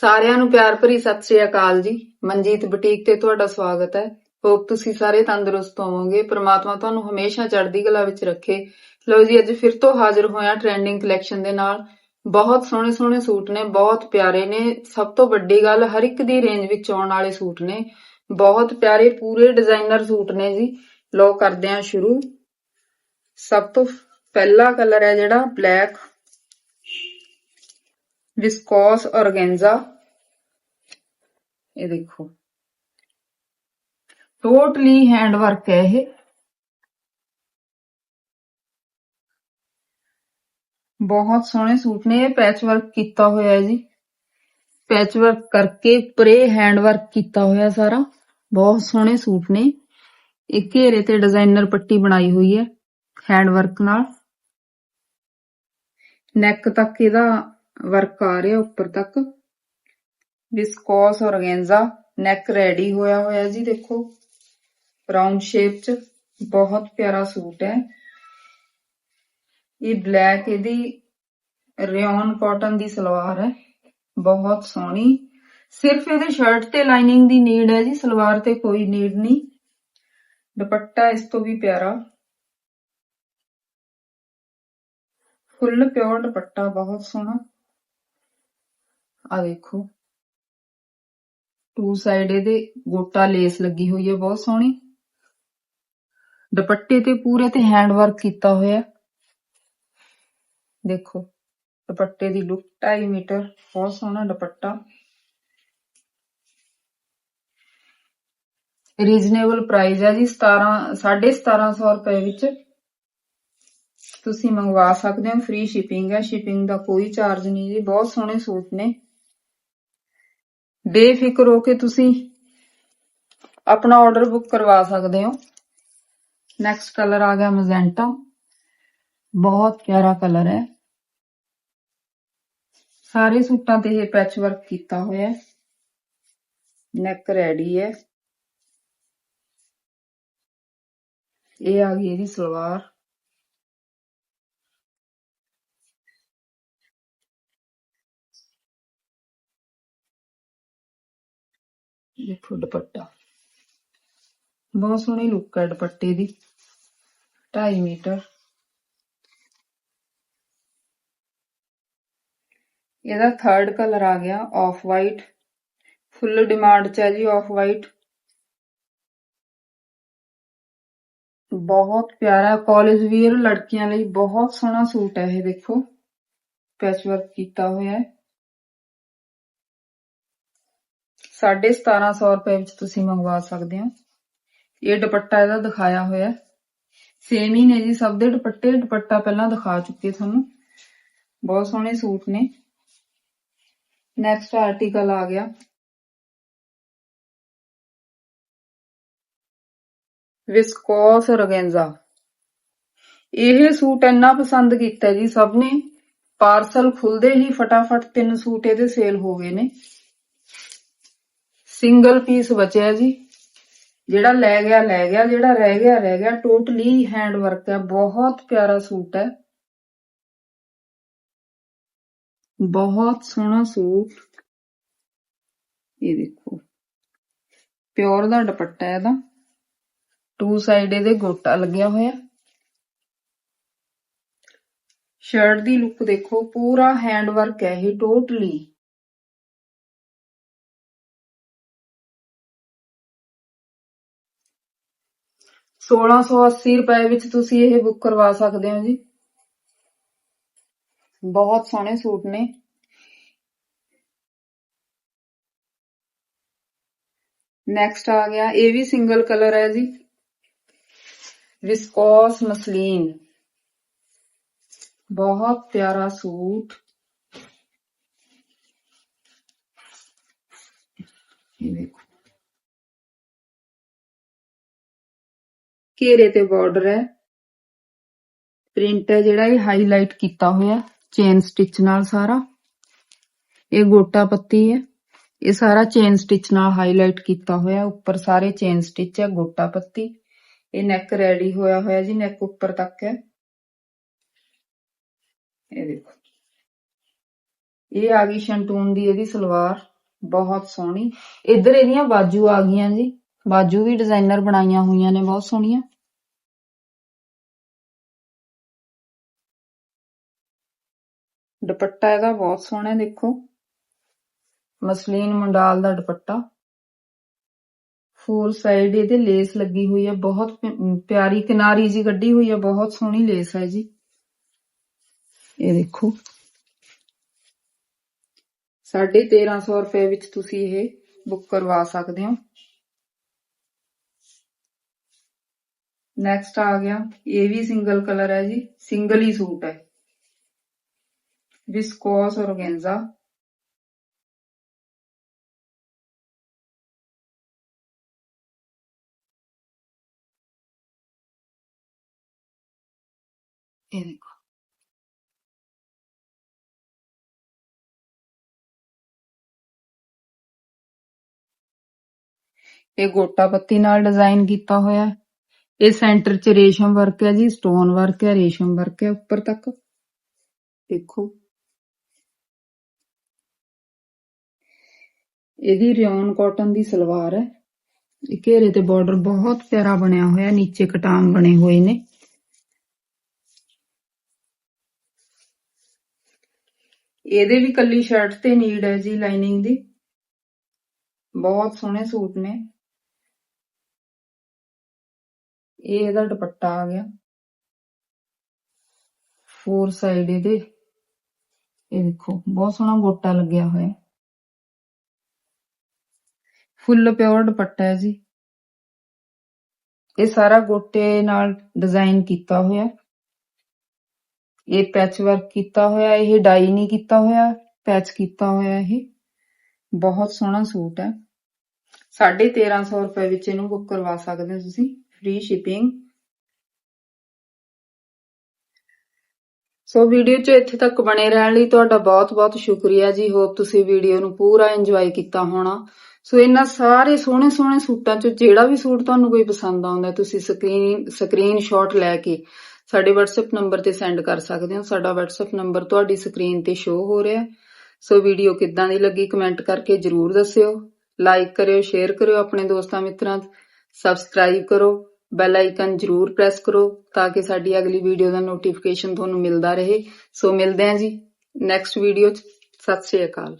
ਸਾਰਿਆਂ ਨੂੰ ਪਿਆਰ ਭਰੀ ਸਤਿ ਸ੍ਰੀ ਅਕਾਲ ਜੀ। ਮਨਜੀਤ ਬੁਟੀਕ ਤੇ ਤੁਹਾਡਾ ਸਵਾਗਤ ਹੈ। ਹੋਪ ਤੁਸੀਂ ਸਾਰੇ ਤੰਦਰੁਸਤ ਹੋਵੋਗੇ। ਪ੍ਰਮਾਤਮਾ ਤੁਹਾਨੂੰ ਹਮੇਸ਼ਾ ਚੜ੍ਹਦੀ ਕਲਾ ਵਿੱਚ ਰੱਖੇ। ਲਓ ਜੀ, ਅੱਜ ਫਿਰ ਤੋਂ ਹਾਜ਼ਰ ਹੋਇਆ ਟ੍ਰੈਂਡਿੰਗ ਕਲੈਕਸ਼ਨ ਦੇ ਨਾਲ। ਬਹੁਤ ਸੋਹਣੇ ਸੋਹਣੇ ਸੂਟ ਨੇ, ਬਹੁਤ ਪਿਆਰੇ ਨੇ। ਸਭ ਤੋਂ ਵੱਡੀ ਗੱਲ, ਹਰ ਇੱਕ ਦੀ ਰੇਂਜ ਵਿੱਚ ਆਉਣ ਵਾਲੇ ਸੂਟ ਨੇ। ਬਹੁਤ ਪਿਆਰੇ, ਪੂਰੇ ਡਿਜ਼ਾਈਨਰ ਸੂਟ ਨੇ ਜੀ। ਲਓ, ਕਰਦੇ ਹਾਂ ਸ਼ੁਰੂ। ਸਭ ਤੋਂ ਪਹਿਲਾ ਕਲਰ ਹੈ ਜਿਹੜਾ ਬਲੈਕ ਵਿਸਕੋਸ ਔਰਗੈਂਜ਼ਾ ਇਹ ਦੇਖੋ। ਟੋਟਲੀ ਹੈਂਡ ਵਰਕ ਹੈ ਇਹ। ਬਹੁਤ ਸੋਹਣੇ ਸੂਟ ਨੇ, ਇਹ ਪੈਚ ਵਰਕ ਕੀਤਾ ਹੋਇਆ ਹੈ ਜੀ। ਪੈਚ ਵਰਕ ਕਰਕੇ ਉੱਪਰੇ ਹੈਂਡ ਵਰਕ ਕੀਤਾ ਹੋਇਆ ਸਾਰਾ। ਬਹੁਤ ਸੋਹਣੇ ਸੂਟ ਨੇ। ਇਹ ਘੇਰੇ ਤੇ ਡਿਜ਼ਾਈਨਰ ਪੱਟੀ ਬਣਾਈ ਹੋਈ ਹੈ ਹੈਂਡ ਵਰਕ ਨਾਲ। ਨੈਕ ਤੱਕ ਇਹਦਾ ਵਰਕ ਆ ਰਿਹਾ ਉੱਪਰ ਤੱਕ। ਵਿਸਕੋਸ ਔਰਗੈਂਜ਼ਾ ਨੈਕ ਰੈਡੀ ਹੋਇਆ ਹੋਇਆ ਜੀ, ਦੇਖੋ। ਰਾਉਂਡ ਸ਼ੇਪ ਚ ਬਹੁਤ ਪਿਆਰਾ ਸੂਟ ਹੈ। ਇਹ ਬਲੈਕ ਇਹਦੀ ਰਿਓਨ ਕਾਟਨ ਦੀ ਸਲਵਾਰ ਹੈ। ਬਹੁਤ ਸੋਹਣੀ। ਸਿਰਫ ਇਹਦੇ ਸ਼ਰਟ ਤੇ ਲਾਈਨਿੰਗ ਦੀ ਨੀਡ ਹੈ ਜੀ, ਸਲਵਾਰ ਤੇ ਕੋਈ ਨੀਡ ਨਹੀਂ। ਦੁਪੱਟਾ ਇਸ ਤੋਂ ਵੀ ਪਿਆਰਾ। ਫੁੱਲ ਪਿਓਰ ਦੁਪੱਟਾ, ਬਹੁਤ ਸੋਹਣਾ। ਆ ਦੇਖੋ ਟੂ ਸਾਈਡ ਇਹਦੇ ਗੋਟਾ ਲੇਸ ਲੱਗੀ ਹੋਈ ਹੈ, ਬਹੁਤ ਸੋਹਣੀ। ਦੁਪੱਟੇ ਤੇ ਪੂਰੇ ਤੇ ਹੈਂਡ ਵਰਕ ਕੀਤਾ ਹੋਇਆ। ਦੇਖੋ, ਦੁਪੱਟੇ ਦੀ ਲੁੱਕ 2.5 ਮੀਟਰ, ਬਹੁਤ ਸੋਹਣਾ ਦੁਪੱਟਾ। ਰੀਜ਼ਨੇਬਲ ਪ੍ਰਾਈਸ ਹੈ ਜੀ 17 1750 ਰੁਪਏ ਵਿੱਚ। ਤੁਸੀਂ ਮੰਗਵਾ ਸਕਦੇ ਹੋ ਫ੍ਰੀ ਸ਼ਿਪਿੰਗ ਹੈ ਸ਼ਿਪਿੰਗ ਦਾ ਕੋਈ ਚਾਰਜ ਨਹੀਂ ਜੀ, ਬਹੁਤ ਸੋਹਣੇ ਸੂਟ ਨੇ। ਬੇਫਿਕਰ ਹੋ ਕੇ ਤੁਸੀਂ ਆਪਣਾ ਆਰਡਰ ਬੁੱਕ ਕਰਵਾ ਸਕਦੇ ਹੋ। ਨੈਕਸਟ ਕਲਰ ਆ ਗਿਆ ਮੈਜੈਂਟਾ ਬਹੁਤ ਪਿਆਰਾ ਕਲਰ ਹੈ। ਸਾਰੇ ਸੂਟਾਂ ਤੇ ਇਹ ਪੈਚ ਵਰਕ ਕੀਤਾ ਹੋਇਆ ਹੈ। ਨੈਕ ਰੈਡੀ ਹੈ। ਇਹ ਆ ਗਈ ਇਹਦੀ ਸਲਵਾਰ। ਦੇਖੋ ਦੁਪੱਟਾ। ਬਹੁਤ ਸੋਹਣੀ ਲੁੱਕ ਹੈ ਦੁਪੱਟੇ ਦੀ। 2.5 ਮੀਟਰ। ਇਹਦਾ ਥਰਡ ਕਲਰ ਆ ਗਿਆ ਆਫ ਵਾਈਟ ਫੁੱਲ ਡਿਮਾਂਡ ਚ ਹੈ ਜੀ ਆਫ ਵਾਈਟ ਬਹੁਤ ਪਿਆਰਾ ਕਾਲਜ ਵੀਅਰ ਲੜਕੀਆਂ ਲਈ ਬਹੁਤ ਸੋਹਣਾ ਸੂਟ ਹੈ ਇਹ ਦੇਖੋ। ਪੈਚ ਵਰਕ ਕੀਤਾ ਹੋਇਆ ਹੈ। 1750 ਰੁਪਏ ਵਿੱਚ ਤੁਸੀਂ ਮੰਗਵਾ ਸਕਦੇ ਹੋ। ਇਹ ਦੁਪੱਟਾ ਇਹਦਾ ਦਿਖਾਇਆ ਹੋਇਆ ਸੇਮ ਹੀ ਨੇ ਜੀ, ਸਭ ਦੇ ਦੁਪੱਟੇ। ਦੁਪੱਟਾ ਪਹਿਲਾਂ ਦਿਖਾ ਚੁੱਕੇ ਤੁਹਾਨੂੰ। ਬਹੁਤ ਸੋਹਣੇ ਸੂਟ ਨੇ। ਨੈਕਸਟ ਆਰਟੀਕਲ ਆ ਗਿਆ। ਵਿਸਕੋਸ ਔਰਗੈਂਜ਼ਾ ਇਹ ਸੂਟ ਇੰਨਾ ਪਸੰਦ ਕੀਤਾ ਜੀ, ਸਭ ਨੇ। ਪਾਰਸਲ ਖੁੱਲਦੇ ਹੀ ਫਟਾਫਟ ਤਿੰਨ ਸੂਟ ਇਹਦੇ ਸੇਲ ਹੋ ਗਏ ਨੇ। ਸਿੰਗਲ ਪੀਸ ਬਚਿਆ ਜੀ। ਜਿਹੜਾ ਲੈ ਗਿਆ ਲੈ ਗਿਆ, ਜਿਹੜਾ ਰਹਿ ਗਿਆ ਰਹਿ ਗਿਆ। ਟੋਟਲੀ ਹੈਂਡ ਵਰਕ ਹੈ, ਬਹੁਤ ਪਿਆਰਾ ਸੂਟ ਹੈ। ਬਹੁਤ ਸੋਹਣਾ ਸੂਟ। ਇਹ ਦੇਖੋ, ਪਿਓਰ ਦਾ ਦੁਪੱਟਾ ਹੈ ਇਹਦਾ। ਟੂ ਸਾਈਡ ਇਹਦੇ ਗੋਟਾ ਲੱਗਿਆ ਹੋਇਆ। ਸ਼ਰਟ ਦੀ ਲੁੱਕ ਦੇਖੋ, ਪੂਰਾ ਹੈਂਡ ਵਰਕ ਹੈ ਇਹ ਟੋਟਲੀ ਸੋਲਾਂ ਸੌ ਅੱਸੀ ਰੁਪਏ ਵਿੱਚ ਤੁਸੀਂ ਇਹ ਬੁੱਕ ਕਰਵਾ ਸਕਦੇ ਹੋ ਜੀ। ਬਹੁਤ ਸੋਹਣੇ ਸੂਟ ਨੇ। ਨੈਕਸਟ ਆ ਗਿਆ, ਇਹ ਵੀ ਸਿੰਗਲ ਕਲਰ ਹੈ ਜੀ। ਵਿਸਕੋਸ ਮਸਲੀਨ ਬਹੁਤ ਪਿਆਰਾ ਸੂਟ। ਇਹ ਦੇਖੋ ਘੇਰੇ ਤੇ ਬਾਰਡਰ ਹੈ। ਪ੍ਰਿੰਟ ਹੈ ਜਿਹੜਾ, ਇਹ ਹਾਈਲਾਈਟ ਕੀਤਾ ਹੋਇਆ ਚੇਨ ਸਟਿਚ ਨਾਲ ਸਾਰਾ। ਇਹ ਗੋਟਾ ਪੱਤੀ ਹੈ। ਇਹ ਸਾਰਾ ਚੇਨ ਸਟਿਚ ਨਾਲ ਹਾਈਲਾਈਟ ਕੀਤਾ ਹੋਇਆ, ਉੱਪਰ ਸਾਰੇ ਚੇਨ ਸਟਿਚ ਹੈ, ਗੋਟਾ ਪੱਤੀ। ਇਹ ਨੈਕ ਰੈਡੀ ਹੋਇਆ ਹੋਇਆ ਜੀ ਨੈਕ ਉੱਪਰ ਤੱਕ ਹੈ। ਇਹ ਦੇਖੋ। ਇਹ ਆ ਗਈ ਸ਼ੰਟੂਨ ਦੀ ਇਹਦੀ ਸਲਵਾਰ, ਬਹੁਤ ਸੋਹਣੀ। ਇੱਧਰ ਇਹਦੀਆਂ ਬਾਜੂ ਆ ਗਈਆਂ ਜੀ। ਬਾਜੂ ਵੀ ਡਿਜ਼ਾਈਨਰ ਬਣਾਈਆਂ ਹੋਈਆਂ ਨੇ ਬਹੁਤ ਸੋਹਣੀਆਂ। ਦੁਪੱਟਾ ਇਹਦਾ ਬਹੁਤ ਸੋਹਣਾ ਹੈ, ਦੇਖੋ। ਮਸਲੀਨ ਮੰਡਾਲ ਦਾ ਦੁਪੱਟਾ। ਫੋਰ ਸਾਈਡ ਇਹਦੇ ਲੇਸ ਲੱਗੀ ਹੋਈ ਹੈ ਬਹੁਤ ਪਿਆਰੀ ਕਿਨਾਰੀ ਜੀ ਕੱਢੀ ਹੋਈ ਹੈ ਬਹੁਤ ਸੋਹਣੀ ਲੇਸ ਹੈ ਜੀ। ਇਹ ਦੇਖੋ। ਸਾਢੇ 1300 ਰੁਪਏ ਵਿੱਚ ਤੁਸੀਂ ਇਹ ਬੁੱਕ ਕਰਵਾ ਸਕਦੇ ਹੋ। ਨੈਕਸਟ ਆ ਗਿਆ ਇਹ ਵੀ ਸਿੰਗਲ ਕਲਰ ਹੈ ਜੀ ਸਿੰਗਲ ਹੀ ਸੂਟ ਹੈ ਵਿਸਕੋਸ ਔਰਗੈਂਜ਼ਾ ਇਹ ਦੇਖੋ ਇਹ ਗੋਟਾ ਪੱਤੀ ਨਾਲ ਡਿਜ਼ਾਈਨ ਕੀਤਾ ਹੋਇਆ ਹੈ ਇਹ ਸੈਂਟਰ 'ਚ ਰੇਸ਼ਮ ਵਰਕ ਹੈ ਜੀ ਸਟੋਨ ਵਰਕ ਹੈ, ਰੇਸ਼ਮ ਵਰਕ ਹੈ ਉੱਪਰ ਤੱਕ। ਦੇਖੋ। ਇਹਦੀ ਰਿਓਨ ਕਾਟਨ ਦੀ ਸਲਵਾਰ ਹੈ। ਇਹ ਘੇਰੇ ਤੇ ਬਾਰਡਰ ਬਹੁਤ ਪਿਆਰਾ ਬਣਿਆ ਹੋਇਆ, ਨੀਚੇ ਕਟਾਮ ਬਣੇ ਹੋਏ ਨੇ। ਇਹਦੇ ਵੀ ਕੱਲੀ ਸ਼ਰਟ ਤੇ ਨੀਡ ਹੈ ਜੀ ਲਾਈਨਿੰਗ ਦੀ। ਬਹੁਤ ਸੋਹਣੇ ਸੂਟ ਨੇ। ਇਹ ਇਹਦਾ ਦੁਪੱਟਾ ਆ ਗਿਆ। ਫੋਰ ਸਾਈਡ ਇਹਦੇ। ਇਹ ਦੇਖੋ, ਬਹੁਤ ਸੋਹਣਾ ਗੋਟਾ ਲੱਗਿਆ ਹੋਇਆ। ਫੁੱਲ ਪਿਓਰ ਦੁਪੱਟਾ ਹੈ ਜੀ। ਇਹ ਸਾਰਾ ਗੋਟੇ ਨਾਲ ਡਿਜ਼ਾਈਨ ਕੀਤਾ ਹੋਇਆ। ਇਹ ਪੈਚ ਵਰਕ ਕੀਤਾ ਹੋਇਆ, ਇਹ ਡਾਈ ਨਹੀਂ ਕੀਤਾ ਹੋਇਆ ਪੈਚ ਕੀਤਾ ਹੋਇਆ ਇਹ। ਬਹੁਤ ਸੋਹਣਾ ਸੂਟ ਹੈ। 1350 ਰੁਪਏ ਵਿੱਚ ਇਹਨੂੰ ਬੁੱਕ ਕਰਵਾ ਸਕਦੇ ਹੋ ਤੁਸੀਂ। ਫ੍ਰੀ ਸ਼ਿਪਿੰਗ ਸੋ ਵੀਡੀਓ 'ਚ ਇੱਥੇ ਤੱਕ ਬਣੇ ਰਹਿਣ ਲਈ ਤੁਹਾਡਾ ਬਹੁਤ-ਬਹੁਤ ਸ਼ੁਕਰੀਆ ਜੀ। ਹੋਪ ਤੁਸੀਂ ਵੀਡੀਓ ਨੂੰ ਪੂਰਾ ਇੰਜੋਏ ਕੀਤਾ ਹੋਣਾ। ਸੋ ਇਹਨਾਂ ਸਾਰੇ ਸੋਹਣੇ ਸੋਹਣੇ ਸੂਟਾਂ 'ਚੋਂ ਜਿਹੜਾ ਵੀ ਸੂਟ ਤੁਹਾਨੂੰ ਕੋਈ ਪਸੰਦ ਆਉਂਦਾ, ਤੁਸੀਂ ਸਕਰੀਨ ਸਕਰੀਨਸ਼ਾਟ ਲੈ ਕੇ ਸਾਡੇ WhatsApp ਨੰਬਰ ਤੇ ਸੈਂਡ ਕਰ ਸਕਦੇ ਹੋ। ਸਾਡਾ WhatsApp ਨੰਬਰ ਤੁਹਾਡੀ ਸਕਰੀਨ ਤੇ ਸ਼ੋ ਹੋ ਰਿਹਾ। ਸੋ ਵੀਡੀਓ ਕਿੱਦਾਂ ਦੀ ਲੱਗੀ ਕਮੈਂਟ ਕਰਕੇ ਜਰੂਰ ਦੱਸਿਓ। ਲਾਈਕ ਕਰਿਓ ਸ਼ੇਅਰ ਕਰਿਓ ਆਪਣੇ ਦੋਸਤਾਂ ਮਿੱਤਰਾਂ ਸਬਸਕ੍ਰਾਈਬ ਕਰੋ। ਬੈਲ ਆਈਕਨ ਜਰੂਰ ਪ੍ਰੈਸ ਕਰੋ ਤਾਂ ਕਿ ਸਾਡੀ ਅਗਲੀ ਵੀਡੀਓ ਦਾ ਨੋਟੀਫਿਕੇਸ਼ਨ ਤੁਹਾਨੂੰ ਮਿਲਦਾ ਰਹੇ। ਸੋ ਮਿਲਦੇ ਹਾਂ ਜੀ ਨੈਕਸਟ ਵੀਡੀਓ 'ਚ। ਸਤਿ ਸ਼੍ਰੀ ਅਕਾਲ।